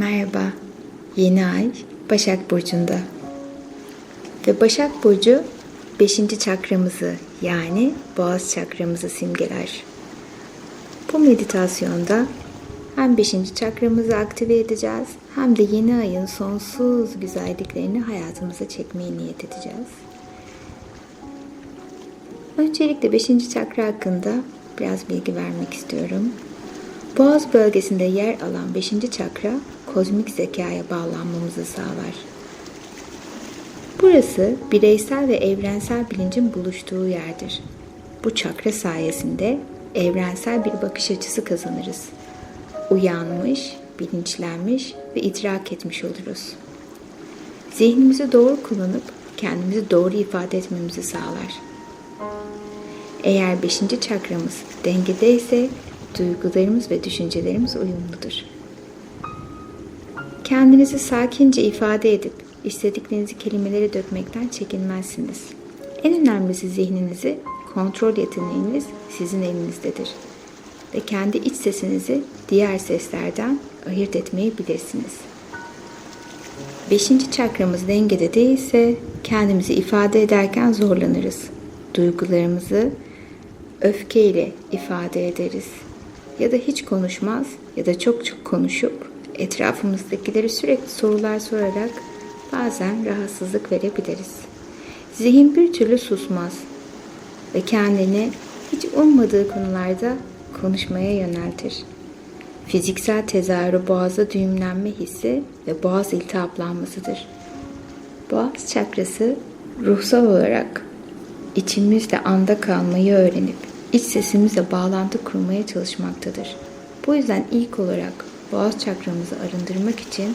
Merhaba. Yeni ay Başak Burcu'nda. Ve Başak Burcu 5. çakramızı yani boğaz çakramızı simgeler. Bu meditasyonda hem 5. çakramızı aktive edeceğiz hem de yeni ayın sonsuz güzelliklerini hayatımıza çekmeye niyet edeceğiz. Öncelikle 5. çakra hakkında biraz bilgi vermek istiyorum. Boğaz bölgesinde yer alan 5. çakra kozmik zekaya bağlanmamızı sağlar. Burası bireysel ve evrensel bilincin buluştuğu yerdir. Bu çakra sayesinde evrensel bir bakış açısı kazanırız. Uyanmış, bilinçlenmiş ve idrak etmiş oluruz. Zihnimizi doğru kullanıp kendimizi doğru ifade etmemizi sağlar. Eğer beşinci çakramız dengedeyse duygularımız ve düşüncelerimiz uyumludur. Kendinizi sakince ifade edip istediklerinizi kelimelere dökmekten çekinmezsiniz. En önemlisi zihninizi kontrol yeteneğiniz sizin elinizdedir. Ve kendi iç sesinizi diğer seslerden ayırt etmeyi bilirsiniz. Beşinci çakramız dengede değilse kendimizi ifade ederken zorlanırız. Duygularımızı öfkeyle ifade ederiz. Ya da hiç konuşmaz ya da çok çok konuşup etrafımızdakileri sürekli sorular sorarak bazen rahatsızlık verebiliriz. Zihin bir türlü susmaz ve kendini hiç ummadığı konularda konuşmaya yöneltir. Fiziksel tezahürü boğaza düğümlenme hissi ve boğaz iltihaplanmasıdır. Boğaz çakrası ruhsal olarak içimizde anda kalmayı öğrenip iç sesimizle bağlantı kurmaya çalışmaktadır. Bu yüzden ilk olarak boğaz çakramızı arındırmak için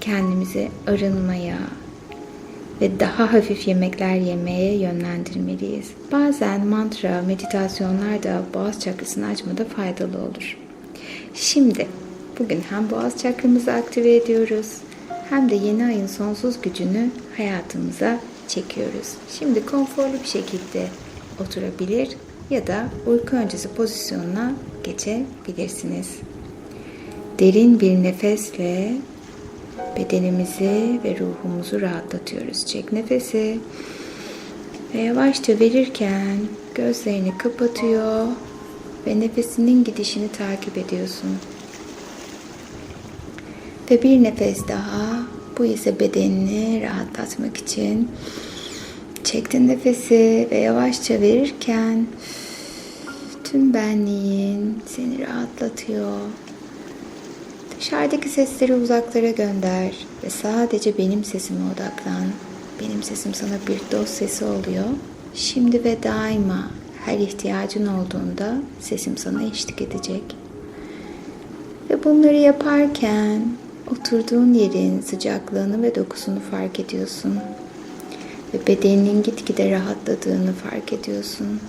kendimizi arınmaya ve daha hafif yemekler yemeye yönlendirmeliyiz. Bazen mantra, meditasyonlar da boğaz çakrasını açmada faydalı olur. Şimdi bugün hem boğaz çakramızı aktive ediyoruz hem de yeni ayın sonsuz gücünü hayatımıza çekiyoruz. Şimdi konforlu bir şekilde oturabilir ya da uyku öncesi pozisyonuna geçebilirsiniz. Derin bir nefesle bedenimizi ve ruhumuzu rahatlatıyoruz. Çek nefesi ve yavaşça verirken gözlerini kapatıyor ve nefesinin gidişini takip ediyorsun. Ve bir nefes daha. Bu ise bedenini rahatlatmak için çektin nefesi ve yavaşça verirken tüm benliğin seni rahatlatıyor. Dışarıdaki sesleri uzaklara gönder ve sadece benim sesime odaklan. Benim sesim sana bir dost sesi oluyor. Şimdi ve daima her ihtiyacın olduğunda sesim sana eşlik edecek. Ve bunları yaparken oturduğun yerin sıcaklığını ve dokusunu fark ediyorsun. Ve bedeninin gitgide rahatladığını fark ediyorsun.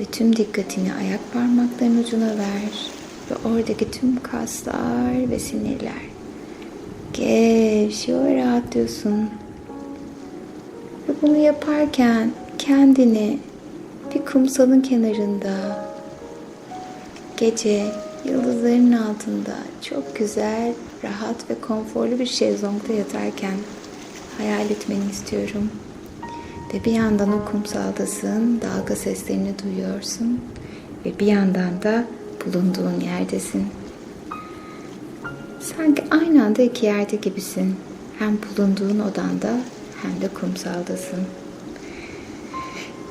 Ve tüm dikkatini ayak parmaklarının ucuna ver. Ve oradaki tüm kaslar ve sinirler gevşiyor rahatlıyorsun. Ve bunu yaparken kendini bir kumsalın kenarında gece yıldızların altında çok güzel, rahat ve konforlu bir şezlongda yatarken hayal etmeni istiyorum. Ve bir yandan o kumsaldasın, dalga seslerini duyuyorsun ve bir yandan da bulunduğun yerdesin. Sanki aynı anda iki yerde gibisin. Hem bulunduğun odanda hem de kumsaldasın.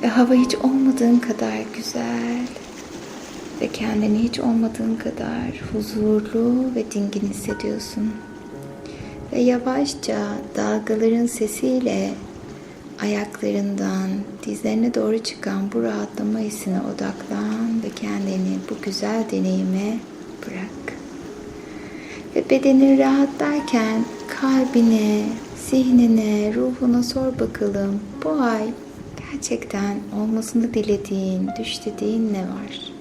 Ve hava hiç olmadığın kadar güzel ve kendini hiç olmadığın kadar huzurlu ve dingin hissediyorsun. Ve yavaşça dalgaların sesiyle ayaklarından dizlerine doğru çıkan bu rahatlama hissine odaklan ve kendini bu güzel deneyime bırak. Ve bedenin rahatlarken kalbine, zihnine, ruhuna sor bakalım bu ay gerçekten olmasını dilediğin, düşlediğin ne var?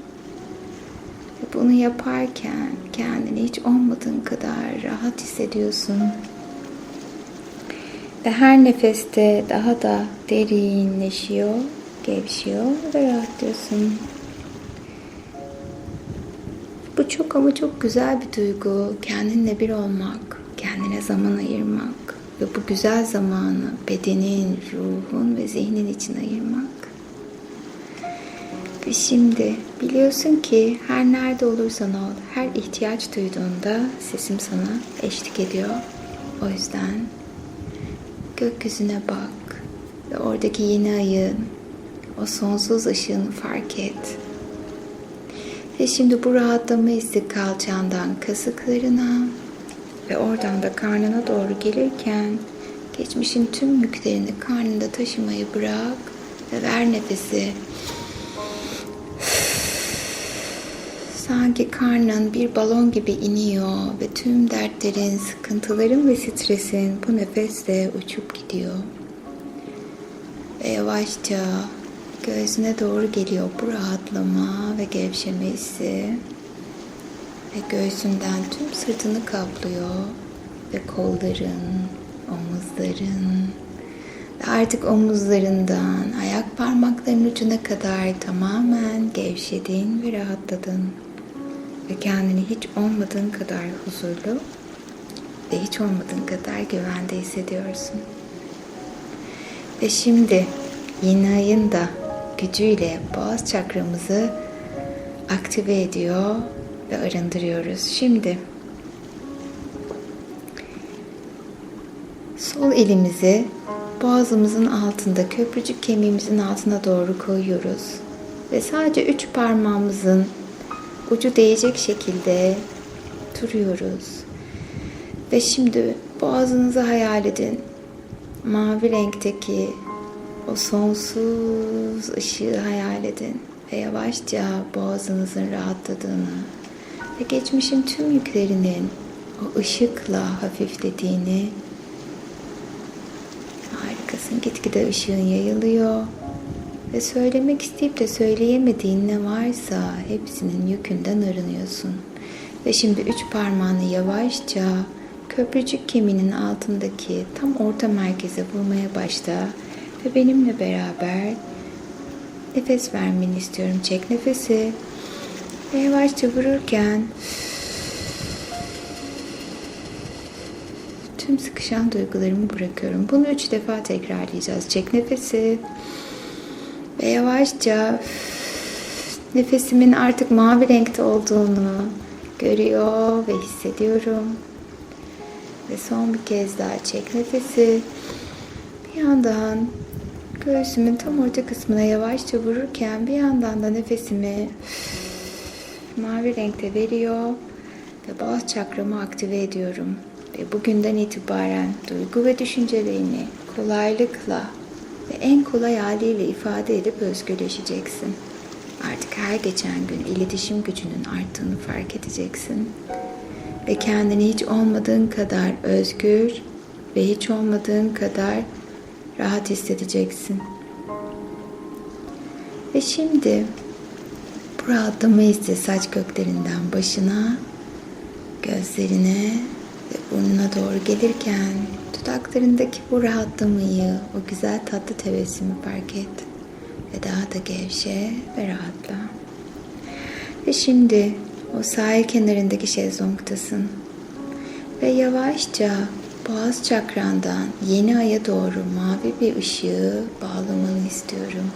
Bunu yaparken kendini hiç olmadığın kadar rahat hissediyorsun. Ve her nefeste daha da derinleşiyor, gevşiyor ve rahatlıyorsun. Bu çok ama çok güzel bir duygu. Kendinle bir olmak, kendine zaman ayırmak ve bu güzel zamanı bedenin, ruhun ve zihnin için ayırmak. Ve şimdi biliyorsun ki her nerede olursan ol, her ihtiyaç duyduğunda sesim sana eşlik ediyor. O yüzden gökyüzüne bak ve oradaki yeni ayın, o sonsuz ışığını fark et. Ve şimdi bu rahatlama hissi kalçandan kasıklarına ve oradan da karnına doğru gelirken geçmişin tüm yüklerini karnında taşımayı bırak ve ver nefesi. Sanki karnın bir balon gibi iniyor ve tüm dertlerin, sıkıntıların ve stresin bu nefesle uçup gidiyor. Ve yavaşça göğsüne doğru geliyor bu rahatlama ve gevşeme hissi. Ve göğsünden tüm sırtını kaplıyor ve kolların, omuzların ve artık omuzlarından ayak parmaklarının ucuna kadar tamamen gevşedin ve rahatladın. Ve kendini hiç olmadığın kadar huzurlu ve hiç olmadığın kadar güvende hissediyorsun. Ve şimdi yeni ayın da gücüyle boğaz çakramızı aktive ediyor ve arındırıyoruz. Şimdi sol elimizi boğazımızın altında köprücük kemiğimizin altına doğru koyuyoruz. Ve sadece üç parmağımızın ucu değecek şekilde duruyoruz. Ve şimdi boğazınızı hayal edin. Mavi renkteki o sonsuz ışığı hayal edin ve yavaşça boğazınızın rahatladığını ve geçmişin tüm yüklerinin o ışıkla hafiflediğini harikasın. Gitgide ışığın yayılıyor ve söylemek isteyip de söyleyemediğin ne varsa hepsinin yükünden arınıyorsun. Ve şimdi üç parmağını yavaşça köprücük kemiğinin altındaki tam orta merkeze vurmaya başla ve benimle beraber nefes vermeni istiyorum. Çek nefesi ve yavaşça vururken tüm sıkışan duygularımı bırakıyorum. Bunu üç defa tekrarlayacağız. Çek nefesi yavaşça nefesimin artık mavi renkte olduğunu görüyor ve hissediyorum. Ve son bir kez daha çek nefesi. Bir yandan göğsümün tam orta kısmına yavaşça vururken bir yandan da nefesimi mavi renkte veriyor ve boğaz çakramı aktive ediyorum. Ve bugünden itibaren duygu ve düşüncelerini kolaylıkla en kolay haliyle ifade edip özgürleşeceksin. Artık her geçen gün iletişim gücünün arttığını fark edeceksin. Ve kendini hiç olmadığın kadar özgür ve hiç olmadığın kadar rahat hissedeceksin. Ve şimdi bu rahatlama hissi saç köklerinden başına, gözlerine ve burnuna doğru gelirken dudaklarındaki bu rahatlamayı, o güzel tatlı tebessümü fark et. Ve daha da gevşe ve rahatla. Ve şimdi o sahil kenarındaki şezlongtasın. Ve yavaşça boğaz çakrandan yeni aya doğru mavi bir ışığı bağlamanı istiyorum.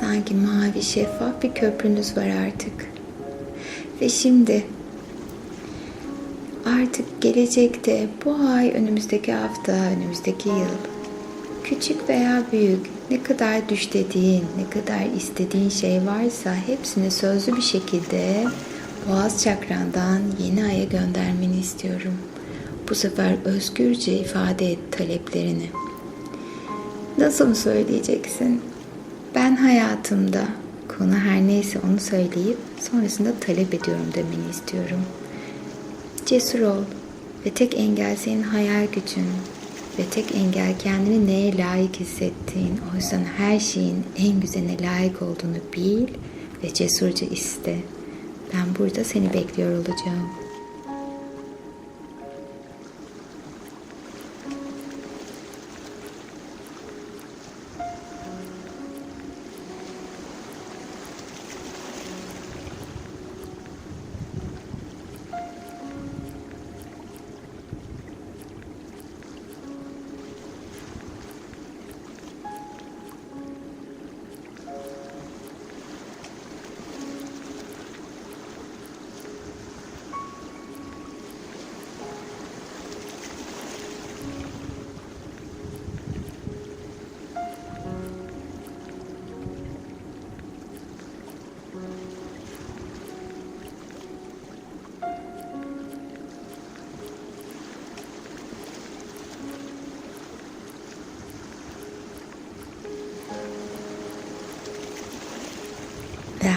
Sanki mavi şeffaf bir köprünüz var artık. Ve şimdi artık gelecekte bu ay, önümüzdeki hafta, önümüzdeki yıl küçük veya büyük ne kadar düşlediğin, ne kadar istediğin şey varsa hepsini sözlü bir şekilde boğaz çakrandan yeni aya göndermeni istiyorum. Bu sefer özgürce ifade et taleplerini. Nasıl söyleyeceksin? Ben hayatımda konu her neyse onu söyleyip sonrasında talep ediyorum demeni istiyorum. Cesur ol ve tek engel senin hayal gücün ve tek engel kendini neye layık hissettiğin. O yüzden her şeyin en güzeline layık olduğunu bil ve cesurca iste. Ben burada seni bekliyor olacağım.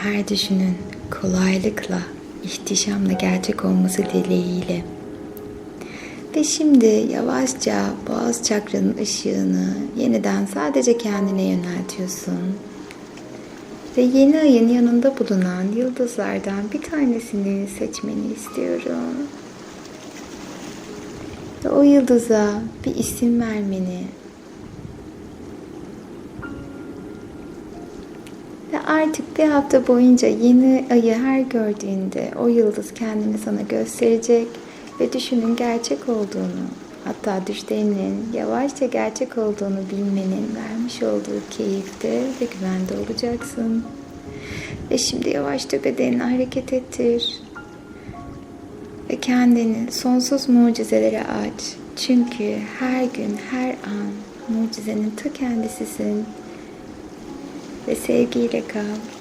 Her düşünün kolaylıkla, ihtişamla gerçek olması dileğiyle. Ve şimdi yavaşça boğaz çakranın ışığını yeniden sadece kendine yöneltiyorsun. Ve yeni ayın yanında bulunan yıldızlardan bir tanesini seçmeni istiyorum. Ve o yıldıza bir isim vermeni artık bir hafta boyunca yeni ayı her gördüğünde o yıldız kendini sana gösterecek ve düşünün gerçek olduğunu, hatta düşlerinin yavaşça gerçek olduğunu bilmenin vermiş olduğu keyifte ve güvende olacaksın. Ve şimdi yavaşça bedenini hareket ettir. Ve kendini sonsuz mucizelere aç. Çünkü her gün, her an mucizenin ta kendisisin ve sevgiyle kal.